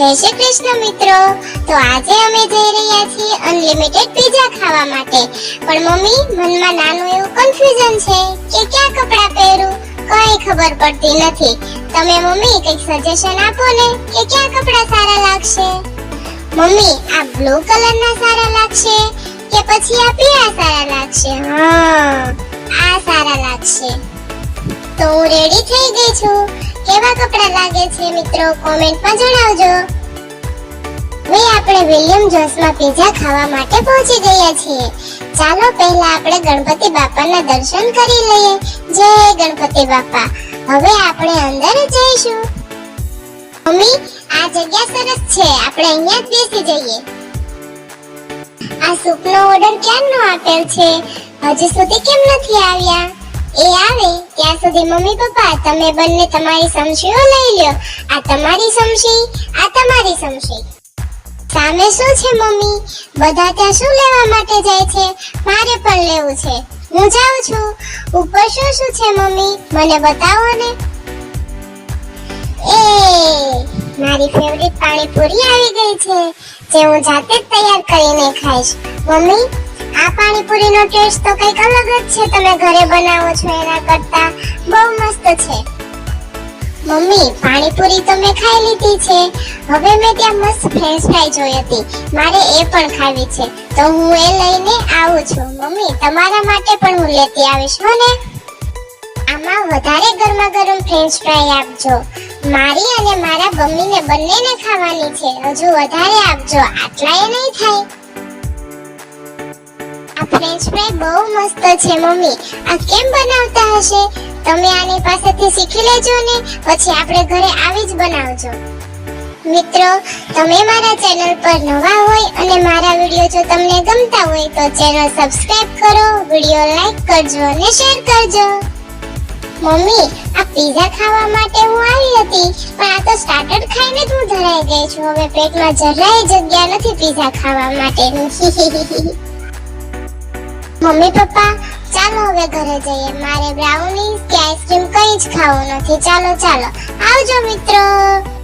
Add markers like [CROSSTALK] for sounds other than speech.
જય શ્રી કૃષ્ણ મિત્રો. તો આજે અમે જઈ રહ્યા છીએ અનલિમિટેડ પીઝા ખાવા માટે. પણ મમ્મી, મનમાં નાનું એવું કન્ફ્યુઝન છે કે ક્યાં કપડાં પહેરું? કઈ ખબર પડતી નથી. તમે મમ્મી, કંઈક સજેશન આપો ને કે ક્યાં કપડાં સારા લાગશે? મમ્મી, આ બ્લુ કલરના સારા લાગશે કે પછી આ પીળા સારા લાગશે? હા, આ સારા લાગશે. તો હું રેડી થઈ ગઈ છું. કેવા કપડાં લાગે છે મિત્રો કોમેન્ટમાં જણાવજો. હવે આપણે વિલિયમ જોસમાં પીઝા ખાવા માટે પહોંચી ગયા છીએ. ચાલો પહેલા આપણે ગણપતિ બાપાના દર્શન કરી લઈએ. જય ગણપતિ બાપા. હવે આપણે અંદર જઈશું. મમ્મી, આ જગ્યા સરસ છે. આપણે અહીંયા જ બેસી જઈએ. આ સૂપનો ઓર્ડર ક્યારનો આપેલ છે? હજી સુધી કેમ નથી આવ્યા? એ આવે, ત્યાં સુધી મમ્મી પપ્પા, તમે બંને તમારી સમશીઓ લઈ લ્યો. આ તમારી સમશી આ તમારી સમશી સામે શું છે મમ્મી? બધા ત્યાં શું લેવા માટે જાય છે? મારે પણ લેવું છે. હું જાઉં છું. ઉપર શું શું છે મમ્મી? મને બતાવો ને. એ, મારી ફેવરિટ પાણીપુરી આવી ગઈ છે, જે હું જાતે જ તૈયાર કરીને ખાઈશ. મમ્મી આ પાણીપુરીનો ટેસ્ટ તો કંઈક અલગ જ છે તમે ઘરે બનાવો છો એના કરતા. બહુ મસ્ત છે. મમ્મી, પાણીપુરી તો મેં ખાઈ લીધી છે. હવે મેં ત્યાં મસ્ત ફ્રેન્ચ ફ્રાઈ જોઈ હતી. મારે એ પણ ખાવી છે. તો હું એ લઈને આવું છું. મમ્મી, તમારા માટે પણ હું લેતી આવીશ, હો આમાં વધારે ગરમા ગરમ ફ્રેન્ચ ફ્રાઈ આપજો. મારી અને મારા મમ્મીને બંનેને ખાવાની છે. હજુ વધારે આપજો. આટલાય નહીં થાય. ફ્રેન્ચ ફ્રાઈ બહુ મસ્ત છે, મમ્મી. આ કેમ બનાવતા હશે? તમે આની પાસેથી શીખી લેજો ને, પછી આપણે ઘરે આવી જ બનાવજો. મિત્રો, તમે મારા ચેનલ પર નવા હોય અને મારા વીડિયો જો તમને ગમતા હોય, તો ચેનલ સબસ્ક્રાઇબ કરો, વીડિયો લાઈક કરજો અને શેર કરજો. મમ્મી, આ પીઝા ખાવા માટે હું આવી હતી, પણ આ તો સ્ટાર્ટર ખાઈને જ હું ધરાઈ ગઈ છું. હવે પેટમાં જરાય જગ્યા નથી પીઝા ખાવા માટેની. [LAUGHS] મમ્મી પપ્પા, ચાલો હવે ઘરે જઈએ. મારે બ્રાઉનીઝ કે આઈસ્ક્રીમ કંઈ જ ખાવું નથી. ચાલો ચાલો. આવજો મિત્રો.